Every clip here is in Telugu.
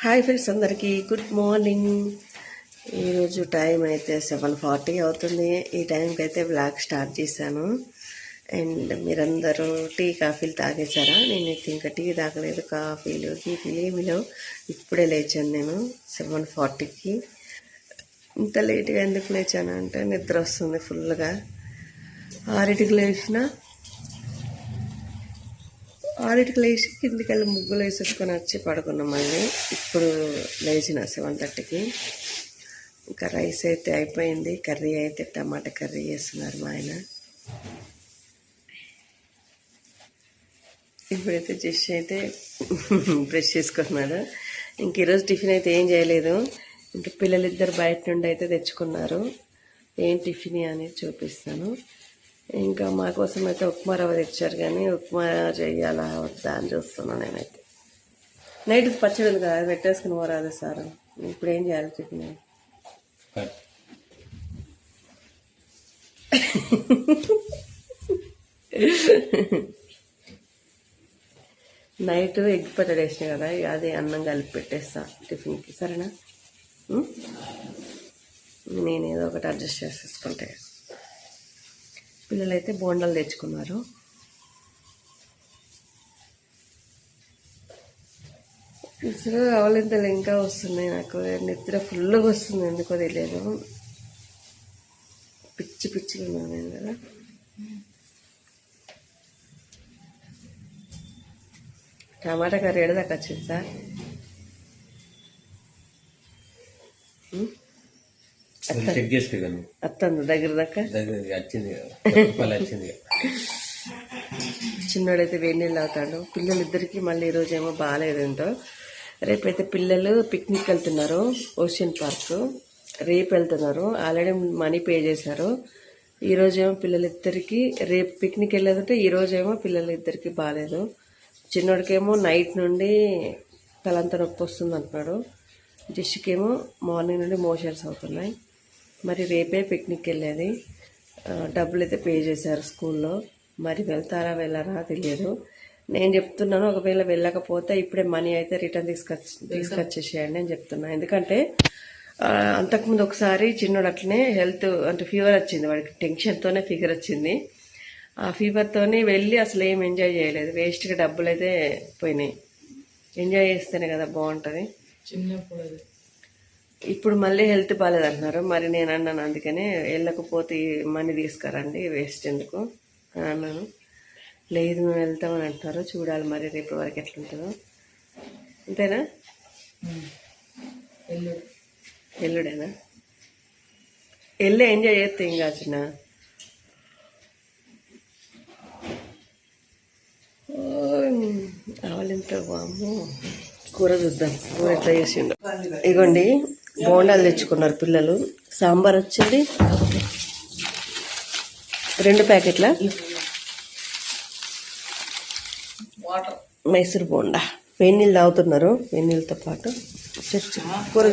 హాయ్ ఫ్రెండ్స్ అందరికీ. Good morning. ఈరోజు టైం అయితే సెవెన్ ఫార్టీ అవుతుంది. ఈ టైంకి అయితే బ్లాగ్ స్టార్ట్ చేశాను. అండ్ మీరందరూ టీ కాఫీలు తాగేశారా? నేనైతే ఇంకా టీ తాగలేదు కాఫీలు గీఫీలు ఏమి లేవు. ఇప్పుడే లేచాను నేను సెవెన్ ఫార్టీకి. ఇంత లేట్గా ఎందుకు లేచాను అంటే నిద్ర వస్తుంది ఫుల్గా. ఆరింటికి లేచినా ఆరింటికి లేచి కిందికి వెళ్ళి ముగ్గులు వేసేసుకొని వచ్చి పడుకున్నాం మళ్ళీ. ఇప్పుడు లేచిన సెవెన్ థర్టీకి. ఇంకా రైస్ అయితే అయిపోయింది. కర్రీ అయితే టమాటా కర్రీ చేస్తున్నారు మా ఆయన. ఇప్పుడైతే జస్ట్ అయితే బ్రష్ చేసుకుంటున్నాడు ఇంక ఈరోజు టిఫిన్ అయితే ఏం చేయలేదు. ఇంకా పిల్లలిద్దరు బయట నుండి అయితే తెచ్చుకున్నారు. ఏం టిఫిన్ అనేది చూపిస్తాను. ఇంకా మా కోసం అయితే ఉప్మా రవ్వ తెచ్చారు కానీ ఉప్మా చేయాలా వద్దా అని చూస్తున్నాను నేనైతే. నైట్ పచ్చడి కదా అది పెట్టేసుకుని పోరాదు సార్. ఇప్పుడు ఏం చేయాలి టిఫిన్ నైట్ ఎగ్ పచ్చడి వేసినా కదా అదే అది అన్నం కలిపి పెట్టేస్తా టిఫిన్కి. సరేనా? నేను ఏదో ఒకటి అడ్జస్ట్ చేసేసుకుంటే పిల్లలైతే బోండాలు తెచ్చుకున్నారు. ఇసురు అవలింతలు ఇంకా వస్తున్నాయి నాకు. నిద్ర ఫుల్గా వస్తుంది ఎందుకో తెలియదు. పిచ్చి పిచ్చిగా ఉన్నాను నేను కదా. టమాటా కర్రీ ఎడదాకా వచ్చింది సార్? చెక్ చేసుకోగలను. అత్తంది దగ్గర దాకా? దగ్గర వచ్చింది. మళ్ళీ వచ్చింది. చిన్నోడైతే వేడి నీళ్ళు అవుతాడు పిల్లలిద్దరికి మళ్ళీ ఈరోజు ఏమో బాగాలేదు ఏంటో. రేపైతే పిల్లలు పిక్నిక్ వెళ్తున్నారు. Ocean park. రేపు వెళ్తున్నారు. ఆల్రెడీ మనీ పే చేశారు. ఈ రోజేమో పిల్లలిద్దరికి రేపు పిక్నిక్ వెళ్ళేదంటే ఈ రోజేమో పిల్లలిద్దరికి బాగాలేదు. చిన్నోడికేమో నైట్ నుండి తలంతా నొప్పి వస్తుంది అంటున్నాడు జస్ట్కేమో మార్నింగ్ నుండి మోషన్స్ అవుతున్నాయి. మరి రేపే పిక్నిక్ వెళ్ళేది. డబ్బులు అయితే పే చేశారు స్కూల్లో. మరి వెళ్తారా వెళ్ళారా తెలియదు. నేను చెప్తున్నాను ఒకవేళ వెళ్ళకపోతే ఇప్పుడే మనీ అయితే రిటర్న్ తీసుకొచ్చి తీసుకొచ్చేసేయండి అని చెప్తున్నా. ఎందుకంటే అంతకుముందు ఒకసారి చిన్నోడు అట్లనే హెల్త్ అంటే ఫీవర్ వచ్చింది వాడికి. టెన్షన్తోనే ఫీవర్ వచ్చింది. ఆ ఫీవర్తోనే వెళ్ళి అసలు ఏం ఎంజాయ్ చేయలేదు. వేస్ట్గా డబ్బులు అయితే పోయినాయి. ఎంజాయ్ చేస్తేనే కదా బాగుంటుంది. ఇప్పుడు మళ్ళీ హెల్త్ బాగాలేదు అంటున్నారు మరి నేను అన్నాను అందుకనే వెళ్ళకపోతే మనీ తీసుకురండి వేస్ట్ ఎందుకు? అని అన్నాను. లేదు మేము వెళ్తామని అంటున్నారు. చూడాలి మరి రేపు వరకు ఎట్లుంటుందో. అంతేనా? ఎల్లుడేనా? వెళ్ళి ఎంజాయ్ చేస్తే ఇంకా చిన్న. ఆవలింత వాము కూర చూద్దాం. కూర ఎట్లా చేసిండు. ఇగోండి. బోండాలు తెచ్చుకున్నారు పిల్లలు. సాంబార్ వచ్చింది. రెండు ప్యాకెట్ల? మైసూర్ బోండా. వెన్నీళ్ళు తాగుతున్నారు. వెన్నీళ్ళతో పాటు చర్చి కూర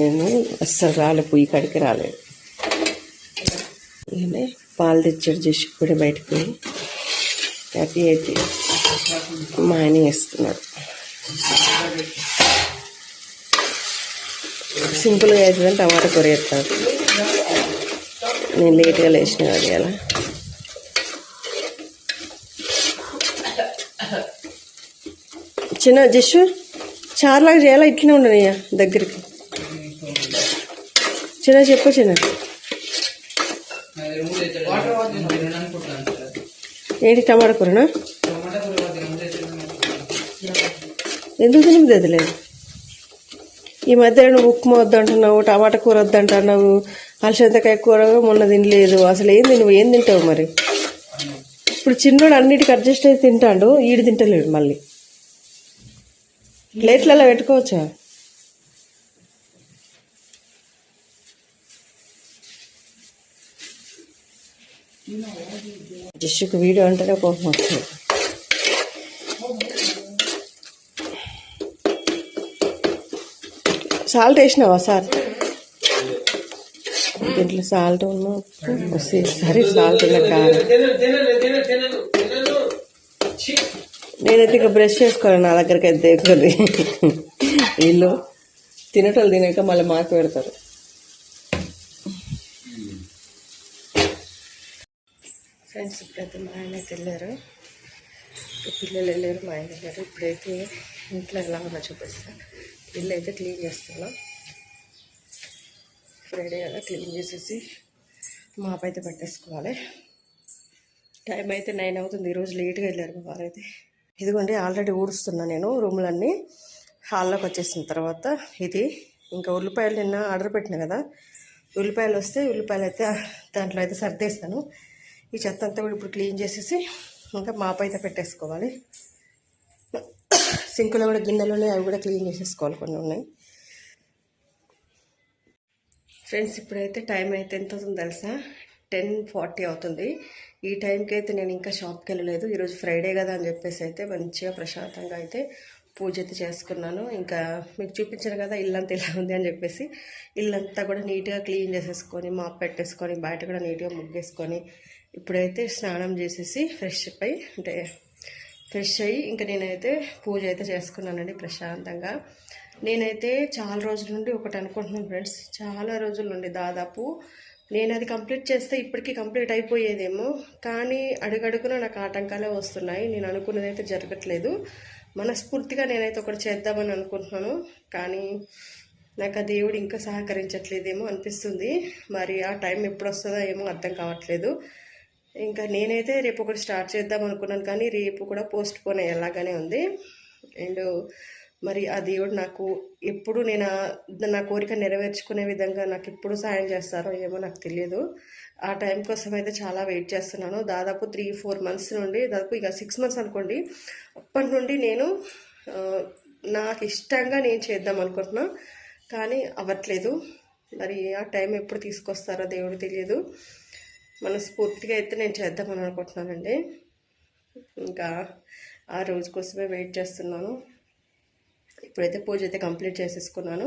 నేను అస్సలు రాలే పొయ్యి కాడికి రాలేదు. పాలు తెచ్చాడు చేసి కూడా బయటకు పోయి. హ్యాపీ అయితే మా ఆయన వేస్తున్నాడు సింపుల్గా అవుతుందని టమాటా కూర వేస్తాను నేను లేట్గా లేచిన అది అలా చిన్న జస్ట్ చార్లాగా చేయాలా? ఇట్లనే ఉండనయ్యా దగ్గరికి. చిన్న చెప్పు చిన్న. ఏంటి టమాటా కూరనా? ఎందుకు తినబుద్ధి లేదు? ఈ మధ్య నువ్వు ఉప్మా వద్దంటున్నావు టమాటా కూర వద్దంటున్నావు అలసంతకాయ కూర మొన్న తినలేదు అసలు ఏం నువ్వు ఏం తింటావు మరి? ఇప్పుడు చిన్నోడు అన్నిటికి అడ్జస్ట్ అయితే తింటాడు ఈడు తింటలేడు మళ్ళీ. ప్లేట్లలో పెట్టుకోవచ్చా? జస్ట్కి వీడియో అంటేనే కోపం వస్తుంది. సాల్ట్ వేసినావా సార్? దీంట్లో సాల్ట్ ఉన్న సరే సాల్ట్ నేనైతే ఇక బ్రష్ చేసుకోవాలి నా దగ్గరికి అయితే వీళ్ళు తినటోళ్ళు తినక మళ్ళీ మాకు పెడతారు. ఫ్రెండ్స్ ఇప్పుడైతే మా ఆయన అయితే వెళ్ళారు పిల్లలు వెళ్ళారు మా ఆయన వెళ్ళారు. ఇప్పుడైతే ఇంట్లో ఎలా ఉన్నా చూపిస్తాను ఇల్లు అయితే క్లీన్ చేస్తాను ఫ్రైడే కదా క్లీన్ చేసేసి మాప్ అయితే పెట్టేసుకోవాలి. టైం అయితే నైన్ అవుతుంది. ఈరోజు లేట్గా వెళ్ళారు మా వారైతే. ఇదిగోండి ఆల్రెడీ ఊడుస్తున్నా నేను రూమ్లన్నీ. హాల్లోకి వచ్చేసిన తర్వాత ఇది ఇంకా ఉల్లిపాయలు నిన్న ఆర్డర్ పెట్టిన కదా. ఉల్లిపాయలు వస్తే ఉల్లిపాయలు అయితే దాంట్లో అయితే సర్దేస్తాను. ఈ చెత్త అంతా కూడా ఇప్పుడు క్లీన్ చేసేసి ఇంకా మాపైతే అయితే పెట్టేసుకోవాలి. సింకులో కూడా గిన్నెలు ఉన్నాయి అవి కూడా క్లీన్ చేసేసుకోవాలి కొన్ని ఉన్నాయి. ఫ్రెండ్స్ ఇప్పుడైతే టైం అయితే ఎంత అవుతుందో తెలుసా? టెన్ ఫార్టీ అవుతుంది. ఈ టైంకి అయితే నేను ఇంకా షాప్కి వెళ్ళలేదు. ఈరోజు ఫ్రైడే కదా అని చెప్పేసి అయితే మంచిగా ప్రశాంతంగా అయితే పూజ అయితే చేసుకున్నాను. ఇంకా మీకు చూపించాను కదా ఇల్లంతా ఇలా ఉంది అని చెప్పేసి. ఇల్లంతా కూడా నీట్గా క్లీన్ చేసేసుకొని మాప్ పెట్టేసుకొని బయట కూడా నీట్గా ముగ్గేసుకొని ఇప్పుడైతే స్నానం చేసేసి ఫ్రెష్ అయి అంటే ఫ్రెష్ అయ్యి ఇంకా నేనైతే పూజ అయితే చేసుకున్నానండి ప్రశాంతంగా. నేనైతే చాలా రోజుల నుండి ఒకటి అనుకుంటున్నాను ఫ్రెండ్స్. చాలా రోజుల నుండి దాదాపు నేను అది కంప్లీట్ చేస్తే ఇప్పటికీ కంప్లీట్ అయిపోయేదేమో. కానీ అడుగడుగున నాకు ఆటంకాలే వస్తున్నాయి. నేను అనుకున్నది అయితే జరగట్లేదు. మనస్ఫూర్తిగా నేనైతే ఒకటి చేద్దామని అనుకుంటున్నాను. కానీ నాకు ఆ దేవుడు ఇంకా సహకరించట్లేదేమో అనిపిస్తుంది. మరి ఆ టైం ఎప్పుడు వస్తుందో ఏమో అర్థం కావట్లేదు. ఇంకా నేనైతే రేపు ఒకటి స్టార్ట్ చేద్దాం అనుకున్నాను కానీ రేపు కూడా పోస్ట్ పోన్ అయ్యేలాగానే ఉంది. అండ్ మరి ఆ దేవుడు నాకు ఎప్పుడు నేను నా కోరిక నెరవేర్చుకునే విధంగా నాకు ఎప్పుడు సాయం చేస్తారో ఏమో నాకు తెలియదు. ఆ టైం కోసం అయితే చాలా వెయిట్ చేస్తున్నాను. దాదాపు త్రీ ఫోర్ మంత్స్ నుండి దాదాపు ఇక సిక్స్ మంత్స్ అనుకోండి అప్పటి నుండి నేను నాకు ఇష్టంగా నేను చేద్దాం అనుకుంటున్నా. కానీ అవ్వట్లేదు. మరి ఆ టైం ఎప్పుడు తీసుకొస్తారో దేవుడు తెలియదు. మనస్ఫూర్తిగా అయితే నేను చేద్దామని అనుకుంటున్నానండి. ఇంకా ఆ రోజు కోసమే వెయిట్ చేస్తున్నాను. ఇప్పుడైతే పూజ అయితే కంప్లీట్ చేసేసుకున్నాను.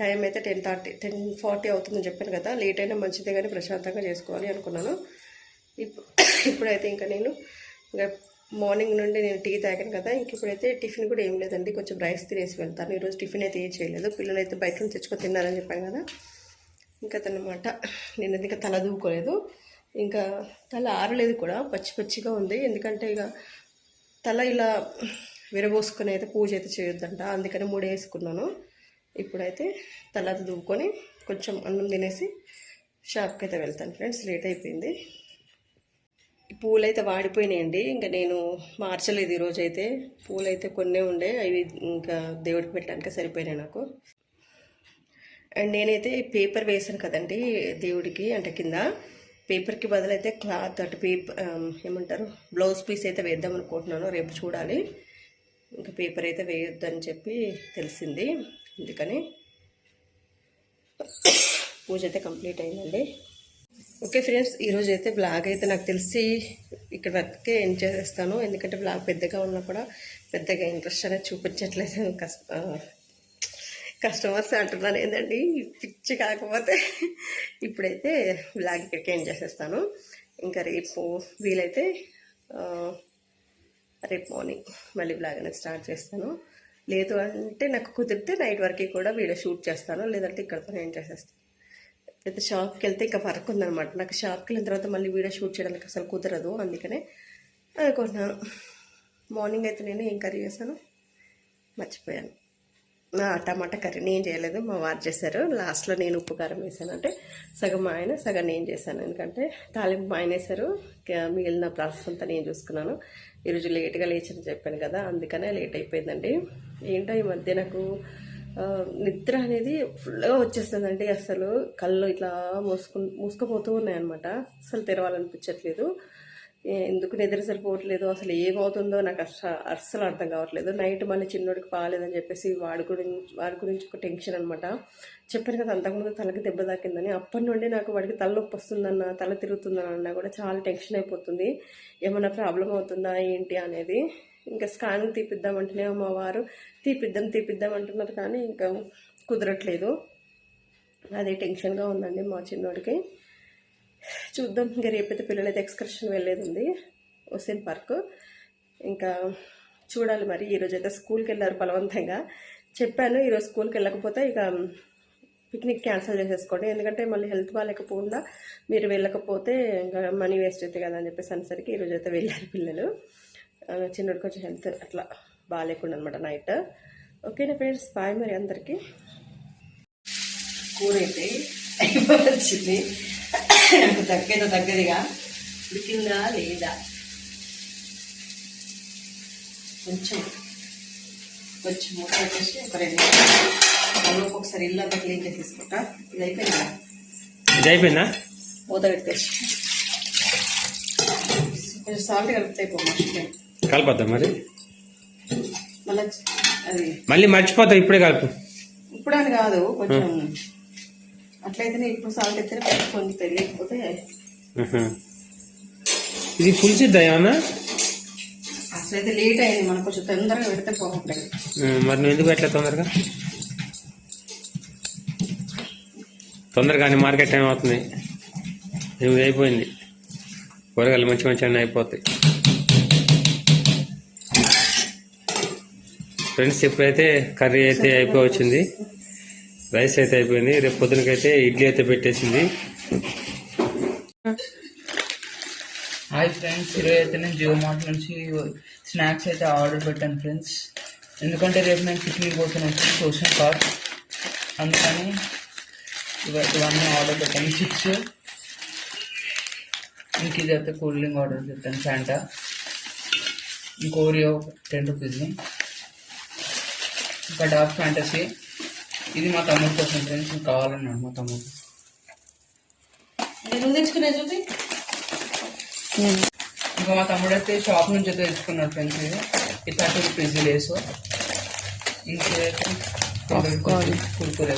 టైం అయితే టెన్ థర్టీ టెన్ ఫార్టీ అవుతుందని చెప్పాను కదా లేట్ అయినా మంచిదే కానీ ప్రశాంతంగా చేసుకోవాలి అనుకున్నాను. ఇప్పుడు ఇప్పుడైతే ఇంకా నేను ఇంకా మార్నింగ్ నుండి నేను టీ తాగాను కదా ఇంక ఇప్పుడైతే టిఫిన్ కూడా ఏం లేదండి కొంచెం రైస్ తినేసి వెళ్తాను. ఈరోజు టిఫిన్ అయితే ఏం చేయలేదు పిల్లలు అయితే బయట నుంచి తెచ్చుకొని తిన్నారని చెప్పాను కదా. ఇంకా తనమాట నేను ఇంకా తల దూకోలేదు. ఇంకా తల ఆరలేదు కూడా పచ్చి పచ్చిగా ఉంది. ఎందుకంటే ఇక తల ఇలా విరబోసుకొని అయితే పూజ అయితే చేయొద్దంట. అందుకని మూడే వేసుకున్నాను. ఇప్పుడైతే తల అది దువ్వుకొని కొంచెం అన్నం తినేసి షాప్కి అయితే వెళ్తాను ఫ్రెండ్స్. లేట్ అయిపోయింది. పూలు అయితే వాడిపోయినాయండి. ఇంకా నేను మార్చలేదు ఈరోజు అయితే పూలు అయితే కొన్నే ఉండే. అవి ఇంకా దేవుడికి పెట్టడానికి సరిపోయినాయి నాకు. అండ్ నేనైతే పేపర్ వేసాను కదండి దేవుడికి అంటే కింద. పేపర్కి బదులైతే క్లాత్ అటు పేపర్ ఏమంటారు బ్లౌజ్ పీస్ అయితే వేద్దాం అనుకుంటున్నాను. రేపు చూడాలి. ఇంకా పేపర్ అయితే వేయొద్దని చెప్పి తెలిసింది. అందుకని పూజ అయితే కంప్లీట్ అయిందండి. ఓకే ఫ్రెండ్స్ ఈరోజు అయితే బ్లాగ్ అయితే నాకు తెలిసి ఇక్కడ వరకే ఎండ్ చేసేస్తాను. ఎందుకంటే బ్లాగ్ పెద్దగా ఉన్నా కూడా పెద్దగా ఇంట్రెస్ట్ అనేది చూపించట్లేదు. కష్ట కస్టమర్స్ అంటున్నాను ఏంటండి పిచ్చి కాకపోతే ఇప్పుడైతే బ్లాగ్ ఇక్కడికి ఏం చేసేస్తాను. ఇంకా రేపు వీలైతే రేపు మార్నింగ్ మళ్ళీ బ్లాగ్ అనేది స్టార్ట్ చేస్తాను. లేదు అంటే నాకు కుదిరితే నైట్ వరకు కూడా వీడియో షూట్ చేస్తాను. లేదంటే ఇక్కడతో ఏం చేసేస్తాను. అయితే షాప్కి వెళ్తే ఇంకా వర్క్ ఉందనమాట నాకు షాప్కి వెళ్ళిన తర్వాత మళ్ళీ వీడియో షూట్ చేయడానికి అసలు కుదరదు. అందుకనే అనుకుంటున్నాను మార్నింగ్ అయితే నేను ఏం కర్రీ చేశాను? మర్చిపోయాను. టమాటా కర్రీ నేను చేయలేదు మా వారు చేశారు. లాస్ట్లో నేను ఉప్పు కారం వేసాను. అంటే సగం మా ఆయన సగం నేను చేశాను. ఎందుకంటే తాలింపు మా ఆయన వేశారు. మిగిలిన ప్రాసెస్ అంతా నేను చూసుకున్నాను. ఈరోజు లేట్గా లేచని చెప్పాను కదా అందుకనే లేట్ అయిపోయిందండి. ఏంటో ఈ మధ్య నాకు నిద్ర అనేది ఫుల్గా వచ్చేస్తుందండి. అసలు కళ్ళు ఇట్లా మూసుకు మూసుకుపోతూ ఉన్నాయన్నమాట. అసలు తెరవాలనిపించట్లేదు. ఎందుకు నిద్ర సరిపోవట్లేదు? అసలు ఏమవుతుందో నాకు అసలు అస్సలు అర్థం కావట్లేదు. నైట్ మళ్ళీ చిన్నోడికి పాలేదని చెప్పేసి వాడి గురించి వాడి గురించి ఒక టెన్షన్ అనమాట చెప్పాను కదా అంతకుముందు తలకి దెబ్బ తాకిందని. అప్పటి నుండి నాకు వాడికి తలనొప్పి వస్తుందన్న తల తిరుగుతుందన్న కూడా చాలా టెన్షన్ అయిపోతుంది. ఏమైనా ప్రాబ్లం అవుతుందా ఏంటి అనేది ఇంకా స్కానింగ్ తీపిద్దామంటేనే మా వారు తీపిద్దాం తీపిద్దాం అంటున్నారు కానీ ఇంకా కుదరట్లేదు. అదే టెన్షన్గా ఉందండి మా చిన్నోడికి. చూద్దాం. ఇంకా రేపైతే పిల్లలైతే ఎక్స్కర్షన్ వెళ్ళేది ఉంది హుసేన్ పార్క్. ఇంకా చూడాలి మరి. ఈరోజు అయితే స్కూల్కి వెళ్ళారు బలవంతంగా. చెప్పాను ఈరోజు స్కూల్కి వెళ్ళకపోతే ఇక పిక్నిక్ క్యాన్సిల్ చేసేసుకోండి. ఎందుకంటే మళ్ళీ హెల్త్ బాగాలేకపోకుండా మీరు వెళ్ళకపోతే ఇంకా మనీ వేస్ట్ అవుతుంది కదా అని చెప్పేసి అనేసరికి ఈరోజు అయితే వెళ్ళారు పిల్లలు. చిన్నోడు కొంచెం హెల్త్ అట్లా బాగాలేకుండా అనమాట నైట్. ఓకేనా ఫ్రెండ్స్? బాయ్ మరి అందరికీ. కూర అయితే వచ్చింది నాకు తగ్గేదో తగ్గదిగా. ఉడికిందా లేదా? కొంచెం కొంచెం మూత పెట్టేసి ఒక రెండు నిమిషాలు ఒకసారి ఇల్లు అంతా క్లీన్ చేసి తీసుకుంటా. ఇది అయిపోయిందా? ఇది అయిపోయిందా? మూత పెట్టేసి. కొంచెం సాల్ట్ కలుపుతాయి పో చికెన్. కలపద్దా మరి? మళ్ళీ మళ్ళీ మర్చిపోతావు ఇప్పుడే కలుపు. ఇప్పుడు అని కాదు కొంచెం అట్లయితేనే ఇప్పుడు సాల్ట్ అయితేనే కొంచెం కొంచెం తెలియకపోతే. ఇది పులిసిద్దా ఏమన్నా అసలైతే లేట్ అయింది మనం కొంచెం తొందరగా పెడితే బాగుంటుంది. మరి నువ్వు ఎందుకు ఎట్లా తొందరగా? తొందరగా కానీ మార్కెట్ టైం అవుతుంది. ఎనిమిది అయిపోయింది. కూరగాయలు మంచి మంచి అన్నీ అయిపోతాయి. ఫ్రెండ్స్ ఇప్పుడైతే కర్రీ అయితే అయిపోయి వచ్చింది రైస్ అయితే అయిపోయింది. రేపు పొద్దునకైతే ఇడ్లీ అయితే పెట్టేసింది. హాయ్ ఫ్రెండ్స్ ఈరోజు అయితే నేను జియో మార్ట్ నుంచి స్నాక్స్ అయితే ఆర్డర్ పెట్టాను ఫ్రెండ్స్. ఎందుకంటే రేపు నేను పిక్నిక్ పోతున్నాను ఫ్రెండ్స్ ఓషన్ పార్క్ అందుకని ఇవన్నీ ఆర్డర్ పెట్టాను. చిప్స్. ఇంక ఇది అయితే కూల్ డ్రింక్ ఆర్డర్ పెట్టాను ఫ్యాంటా ఇంకోరియో టెన్ రూపీస్ని ఇంకా డార్క్ ఫ్యాంటసీ ఇది మా తమ్ముడు కోసం ఫ్రెండ్స్ కావాలన్నాడు మా తమ్ముడు. నువ్వు తెచ్చుకునే చూసి ఇంకా మా తమ్ముడు అయితే షాప్ నుంచి అయితే తెచ్చుకున్నాడు ఫ్రెండ్స్ ఇది. ఇది థర్టీ రూపీస్ లేసు. ఇంకైతే కుర్కురే.